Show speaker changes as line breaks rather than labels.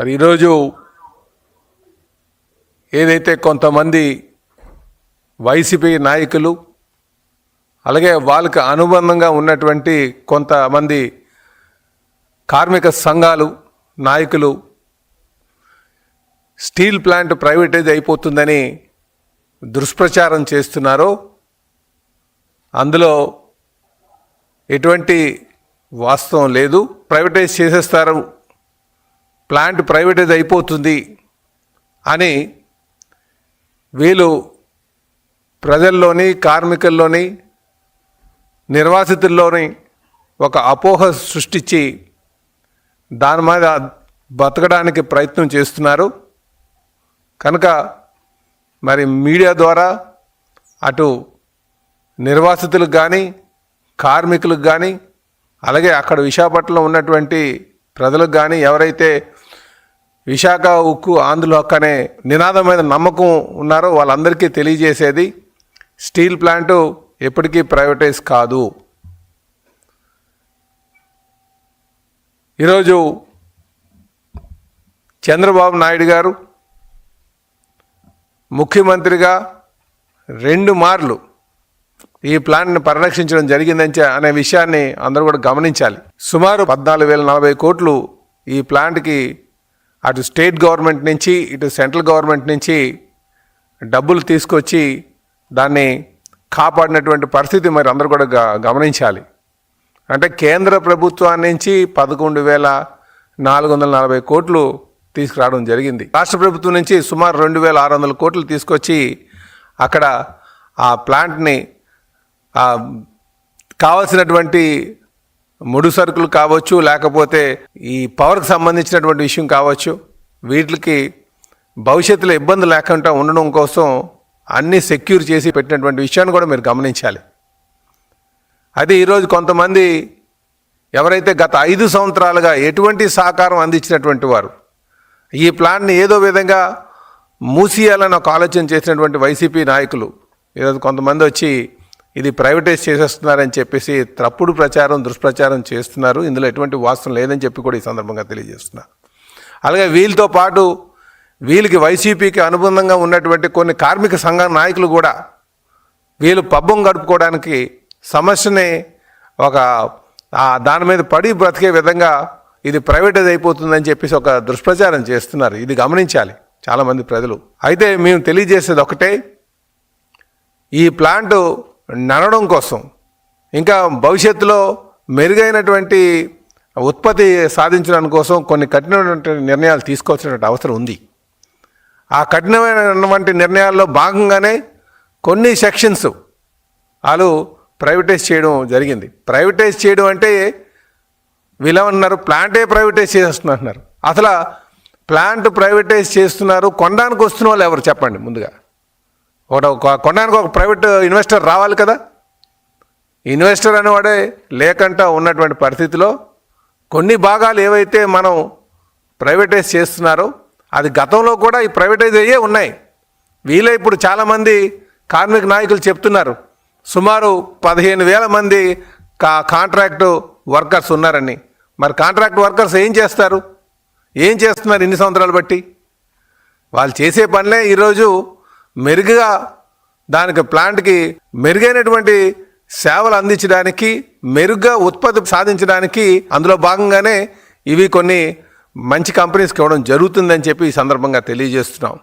మరి ఈరోజు ఏదైతే కొంతమంది వైసీపీ నాయకులు అలాగే వాళ్ళకి అనుబంధంగా ఉన్నటువంటి కొంతమంది కార్మిక సంఘాలు నాయకులు స్టీల్ ప్లాంట్ ప్రైవేటైజ్ అయిపోతుందని దుష్ప్రచారం చేస్తున్నారో అందులో ఎటువంటి వాస్తవం లేదు. ప్రైవేటైజ్ చేసేస్తారు ప్లాంట్ ప్రైవేటైజ్ అయిపోతుంది అని వీళ్ళు ప్రజల్లోని కార్మికుల్లోని నిర్వాసితుల్లోని ఒక అపోహ సృష్టించి దాని మీద బతకడానికి ప్రయత్నం చేస్తున్నారు. కనుక మరి మీడియా ద్వారా అటు నిర్వాసితులకు కానీ కార్మికులకు కానీ అలాగే అక్కడ విశాఖపట్నంలో ఉన్నటువంటి ప్రజలకు కానీ ఎవరైతే విశాఖ ఉక్కు ఆంధ్రుల హక్కు అనే నినాదం మీద నమ్మకం ఉన్నారో వాళ్ళందరికీ తెలియజేసేది స్టీల్ ప్లాంటు ఎప్పటికీ ప్రైవేటైజ్ కాదు. ఈరోజు చంద్రబాబు నాయుడు గారు ముఖ్యమంత్రిగా రెండు మార్లు ఈ ప్లాంట్ని పరిరక్షించడం జరిగిందని అనే విషయాన్ని అందరూ కూడా గమనించాలి. సుమారు పద్నాలుగు వేల నలభై కోట్లు ఈ ప్లాంట్కి అటు స్టేట్ గవర్నమెంట్ నుంచి ఇటు సెంట్రల్ గవర్నమెంట్ నుంచి డబ్బులు తీసుకొచ్చి దాన్ని కాపాడినటువంటి పరిస్థితి మరి అందరూ కూడా గమనించాలి. అంటే కేంద్ర ప్రభుత్వం నుంచి పదకొండు వేల నాలుగు వందల నలభై కోట్లు తీసుకురావడం జరిగింది. రాష్ట్ర ప్రభుత్వం నుంచి సుమారు రెండు వేల ఆరు వందల కోట్లు తీసుకొచ్చి అక్కడ ఆ ప్లాంట్ని కావాల్సినటువంటి ముడి సరుకులు కావచ్చు లేకపోతే ఈ పవర్కి సంబంధించినటువంటి విషయం కావచ్చు వీటికి భవిష్యత్తులో ఇబ్బంది లేకుండా ఉండడం కోసం అన్నీ సెక్యూర్ చేసి పెట్టినటువంటి విషయాన్ని కూడా మీరు గమనించాలి. అది ఈరోజు కొంతమంది ఎవరైతే గత ఐదు సంవత్సరాలుగా ఎటువంటి సహకారం అందించినటువంటి వారు ఈ ప్లాన్ని ఏదో విధంగా మూసియాలని ఒక ఆలోచన చేసినటువంటి వైసీపీ నాయకులు ఈరోజు కొంతమంది వచ్చి ఇది ప్రైవేటైజ్ చేసేస్తున్నారని చెప్పేసి తప్పుడు ప్రచారం దుష్ప్రచారం చేస్తున్నారు. ఇందులో ఎటువంటి వాస్తవం లేదని చెప్పి కూడా ఈ సందర్భంగా తెలియజేస్తున్నారు అలాగే వీళ్ళతో పాటు వీళ్ళకి వైసీపీకి అనుబంధంగా ఉన్నటువంటి కొన్ని కార్మిక సంఘ నాయకులు కూడా వీళ్ళు పబ్బం గడుపుకోవడానికి సమస్యని ఒక దాని మీద పడి బ్రతికే విధంగా ఇది ప్రైవేటైజ్ అయిపోతుందని చెప్పేసి ఒక దుష్ప్రచారం చేస్తున్నారు. ఇది గమనించాలి చాలామంది ప్రజలు. అయితే మేము తెలియజేసేది ఒకటే ఈ ప్లాంట్ నడవడం కోసం. ఇంకా భవిష్యత్తులో మెరుగైనటువంటి ఉత్పత్తి సాధించడానికి కోసం కొన్ని కఠినమైనటువంటి నిర్ణయాలు తీసుకోవాల్సినటువంటి అవసరం ఉంది. ఆ కఠినమైనటువంటి నిర్ణయాల్లో భాగంగానే కొన్ని సెక్షన్స్ వాళ్ళు ప్రైవేటైజ్ చేయడం జరిగింది. ప్రైవేటైజ్ చేయడం అంటే వీళ్ళేమన్నారు ప్లాంటే ప్రైవేటైజ్ చేస్తున్నారు అసలు ప్లాంట్ ప్రైవేటైజ్ చేస్తున్నారు కొనడానికి వస్తున్న వాళ్ళు ఎవరు చెప్పండి ముందుగా? ఒక కొనడానికి ఒక ప్రైవేట్ ఇన్వెస్టర్ రావాలి కదా? ఇన్వెస్టర్ అనేవాడే లేకుండా ఉన్నటువంటి పరిస్థితిలో కొన్ని భాగాలు ఏవైతే మనం ప్రైవేటైజ్ చేస్తున్నారో అది గతంలో కూడా ఈ ప్రైవేటైజ్ అయ్యే ఉన్నాయి. వీళ్ళే ఇప్పుడు చాలామంది కార్మిక నాయకులు చెప్తున్నారు. సుమారు పదిహేను వేల మంది కా కాంట్రాక్టు వర్కర్స్ ఉన్నారని. మరి కాంట్రాక్ట్ వర్కర్స్ ఏం చేస్తారు? ఏం చేస్తున్నారు ఇన్ని సంవత్సరాలు బట్టి? వాళ్ళు చేసే పనులే ఈరోజు మెరుగ్గా దానికి ప్లాంట్కి మెరుగైనటువంటి సేవలు అందించడానికి మెరుగ్గా ఉత్పత్తి సాధించడానికి అందులో భాగంగానే ఇవి కొన్ని మంచి కంపెనీస్కి ఇవ్వడం జరుగుతుందని చెప్పి ఈ సందర్భంగా తెలియజేస్తున్నాం.